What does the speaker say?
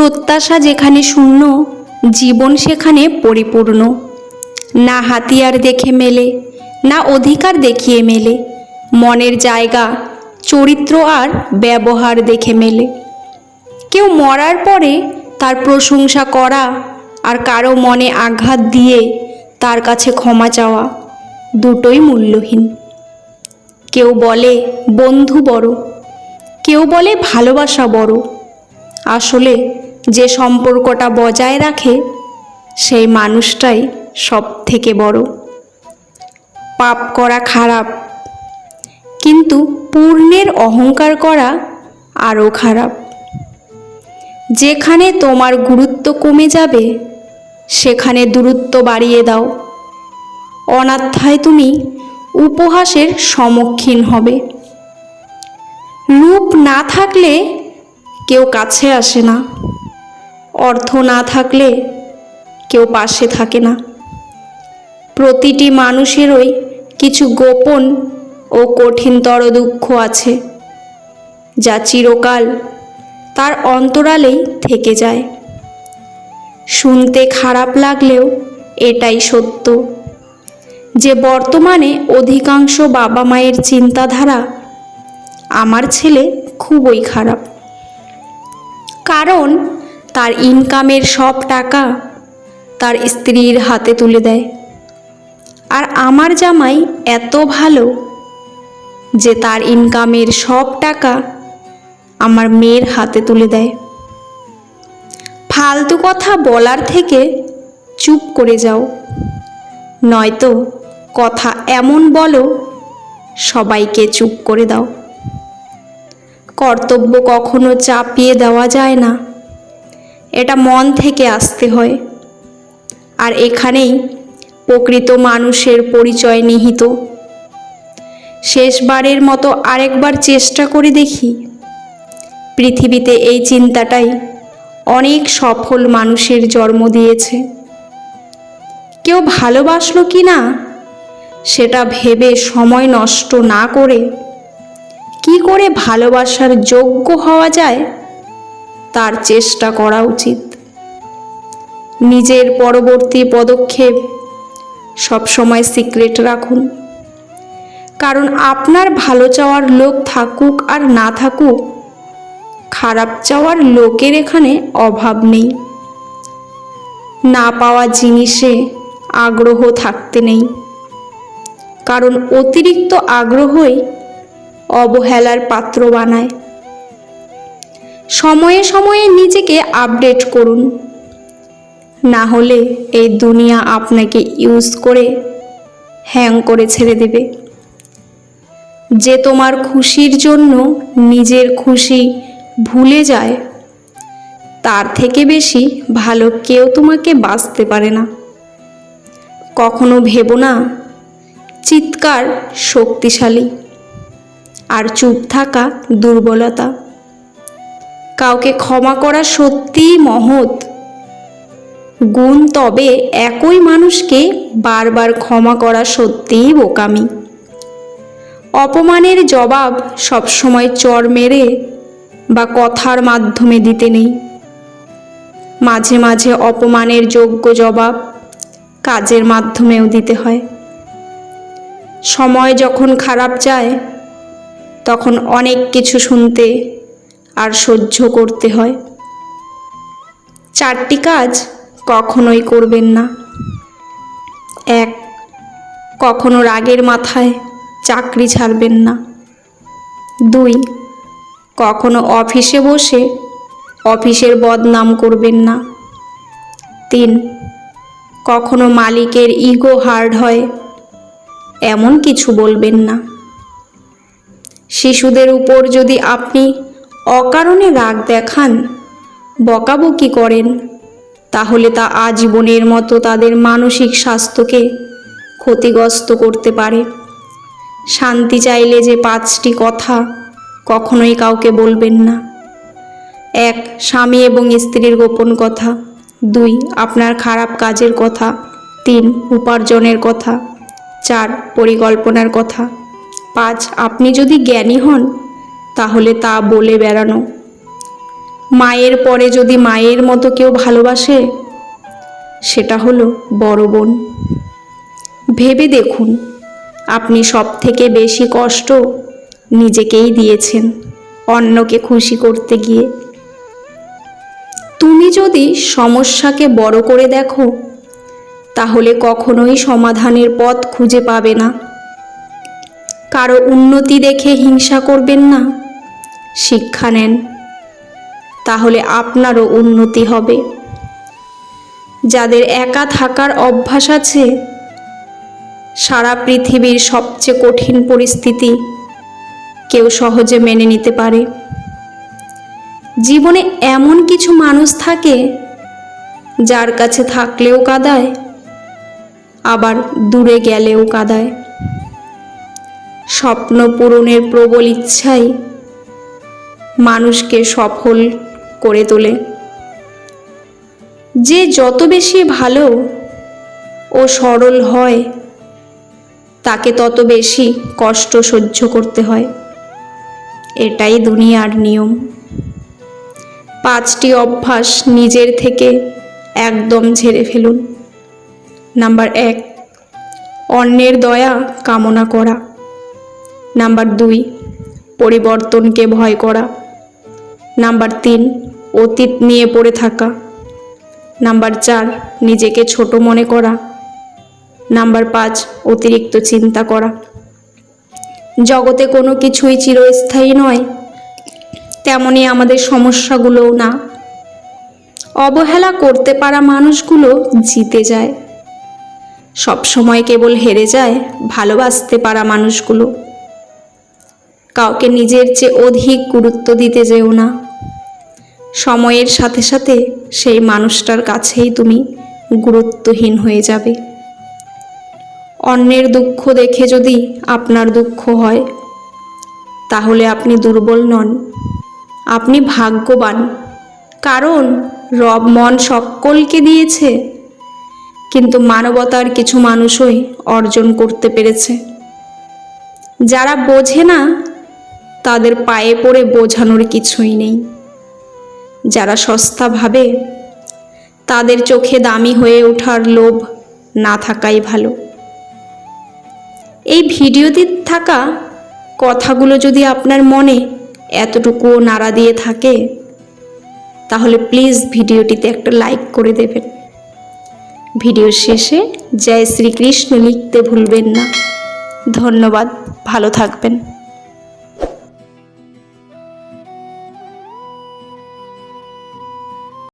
প্রত্যাশা যেখানে শূন্য, জীবন সেখানে পরিপূর্ণ। না হাতিয়ার দেখে মেলে, না অধিকার দেখিয়ে মেলে। মনের জায়গা, চরিত্র আর ব্যবহার দেখে মেলে। কেউ মরার পরে তার প্রশংসা করা আর কারও মনে আঘাত দিয়ে তার কাছে ক্ষমা চাওয়া দুটোই মূল্যহীন। কেউ বলে, বন্ধু বড় কেউ বলে, ভালোবাসা বড় আসলে যে সম্পর্কটা বজায় রাখে, সেই মানুষটাই সব থেকে বড়। পাপ করা খারাপ, কিন্তু পূর্ণের অহংকার করা আরও খারাপ। যেখানে তোমার গুরুত্ব কমে যাবে, সেখানে দূরত্ব বাড়িয়ে দাও। অনাথায় তুমি উপহাসের সম্মুখীন হবে। রূপ না থাকলে কেউ কাছে আসে না। অর্থ না থাকলে কেউ পাশে থাকে না। প্রতিটি মানুষেরই কিছু গোপন ও কঠিনতর দুঃখ আছে, যা চিরকাল তার অন্তরালেই থেকে যায়। শুনতে খারাপ লাগলেও এটাই সত্য যে বর্তমানে অধিকাংশ বাবা মায়ের চিন্তাধারা আমার ছেলে খুবই খারাপ। কারণ তার ইনকামের সব টাকা তার স্ত্রীর হাতে তুলে দেয়। আর আমার জামাই এত ভালো যে তার ইনকামের সব টাকা আমার মেয়ের হাতে তুলে দেয়। ফালতু কথা বলার থেকে চুপ করে যাও। নয়তো কথা এমন বলো, সবাইকে চুপ করে দাও। কর্তব্য কখনো চাপিয়ে দেওয়া যায় না। এটা মন থেকে আসতে হয়। আর এখানেই প্রকৃত মানুষের পরিচয় নিহিত। শেষবারের মতো আরেকবার চেষ্টা করে দেখি। পৃথিবীতে এই চিন্তাটাই অনেক সফল মানুষের জন্ম দিয়েছে। কেউ ভালোবাসলো কি না, সেটা ভেবে সময় নষ্ট না করে কি করে ভালোবাসার যোগ্য হওয়া যায় তার চেষ্টা করা উচিত। নিজের পরবর্তী পদক্ষেপ সবসময় সিক্রেট রাখুন। কারণ আপনার ভালো চাওয়ার লোক থাকুক আর না থাকুক, খারাপ চাওয়ার লোকের এখানে অভাব নেই। না পাওয়া জিনিসে আগ্রহ থাকতে নেই। কারণ অতিরিক্ত আগ্রহই অবহেলার পাত্র বানায়। সময়ে সময়ে নিজেকে আপডেট করুন। না হলে এই দুনিয়া আপনাকে ইউজ করে হ্যাং করে ছেড়ে দেবে। যে তোমার খুশির জন্য নিজের খুশি ভুলে যায়, তার থেকে বেশি ভালো কেউ তোমাকে বাঁচতে পারে না। কখনো ভেবো না, চিৎকার শক্তিশালী। আর চুপ থাকা দুর্বলতা। কাউকে ক্ষমা করা সত্যিই মহৎ। গুণ তবে একই মানুষকে বারবার ক্ষমা করা সত্যিই বোকামি। অপমানের জবাব সবসময় চর মেরে বা কথার মাধ্যমে দিতে নেই। মাঝে মাঝে অপমানের যোগ্য জবাব কাজের মাধ্যমেও দিতে হয়। সময় যখন খারাপ যায়, তখন অনেক কিছু শুনতে আর সহ্য করতে হয়। চারটি কাজ কখনোই করবেন না। এক, কখনো রাগের মাথায় চাকরি ছাড়বেন না। দুই, কখনো অফিসে বসে অফিসের বদনাম করবেন না। তিন, কখনো মালিকের ইগো হার্ড হয়, এমন কিছু বলবেন না। শিশুদের উপর যদি আপনি অকারণে রাগ দেখান। বকাবকি করেন? তাহলে তা আজীবনের মতো তাদের মানসিক স্বাস্থ্যকে ক্ষতিগ্রস্ত করতে পারে। শান্তি চাইলে যে পাঁচটি কথা কখনোই কাউকে বলবেন না। এক, স্বামী এবং স্ত্রীর গোপন কথা। দুই, আপনার খারাপ কাজের কথা। তিন, উপার্জনের কথা। চার, পরিকল্পনার কথা। পাঁচ, আপনি যদি জ্ঞানী হন তাহলে তা বলে বেড়ানো। মায়ের পরে যদি মায়ের মতো কেউ ভালোবাসে, সেটা হলো বড় বোন। ভেবে দেখুন, আপনি সব থেকে বেশি কষ্ট নিজেকেই দিয়েছেন অন্যকে খুশি করতে গিয়ে। তুমি যদি সমস্যাকে বড় করে দেখো, তাহলে কখনোই সমাধানের পথ খুঁজে পাবে না। কারও উন্নতি দেখে হিংসা করবেন না। শিক্ষা নেন, তাহলে আপনারও উন্নতি হবে। যাদের একা থাকার অভ্যাস আছে, সারা পৃথিবীর সবচেয়ে কঠিন পরিস্থিতি কেউ সহজে মেনে নিতে পারে। জীবনে এমন কিছু মানুষ থাকে, যার কাছে থাকলেও কাদায়, আবার দূরে গেলেও কাদায়। স্বপ্ন পূরণের প্রবল ইচ্ছাই মানুষকে সফল করে তোলে। যে যত বেশি ভালো ও সরল হয়, তাকে তত বেশি কষ্ট সহ্য করতে হয়। এটাই দুনিয়ার নিয়ম। পাঁচটি অভ্যাস নিজের থেকে একদম ঝেড়ে ফেলুন। নাম্বার এক, অন্যের দয়া কামনা করা। নাম্বার দুই, পরিবর্তনকে ভয় করা। নাম্বার তিন, অতীত নিয়ে পড়ে থাকা। নাম্বার চার, নিজেকে ছোট মনে করা। নাম্বার পাঁচ, অতিরিক্ত চিন্তা করা। জগতে কোনো কিছুই চিরস্থায়ী নয়, তেমনি আমাদের সমস্যাগুলোও না। অবহেলা করতে পারা মানুষগুলো জিতে যায়। সব সময় কেবল হেরে যায়, ভালোবাসতে পারা মানুষগুলো। কাউকে নিজের চেয়ে অধিক গুরুত্ব দিতে যেও না। সময়ের সাথে সাথে সেই মানুষটার কাছেই তুমি গুরুত্বহীন হয়ে যাবে। অন্যের দুঃখ দেখে যদি আপনার দুঃখ হয়, তাহলে আপনি দুর্বল নন। আপনি ভাগ্যবান। কারণ রব মন সকলকে দিয়েছে, কিন্তু মানবতার কিছু মানুষই অর্জন করতে পেরেছে। যারা বোঝে না তাদের পায়ে পড়ে বোঝানোর কিছুই নেই। যারা সস্তা ভাবে, তাদের চোখে দামি হয়ে ওঠার লোভ না থাকাই ভালো। এই ভিডিওতে থাকা কথাগুলো যদি আপনার মনে এতটুকুও নাড়া দিয়ে থাকে, তাহলে প্লিজ ভিডিওটিতে একটা লাইক করে দেবেন। ভিডিও শেষে জয় শ্রীকৃষ্ণ লিখতে ভুলবেন না। ধন্যবাদ, ভালো থাকবেন।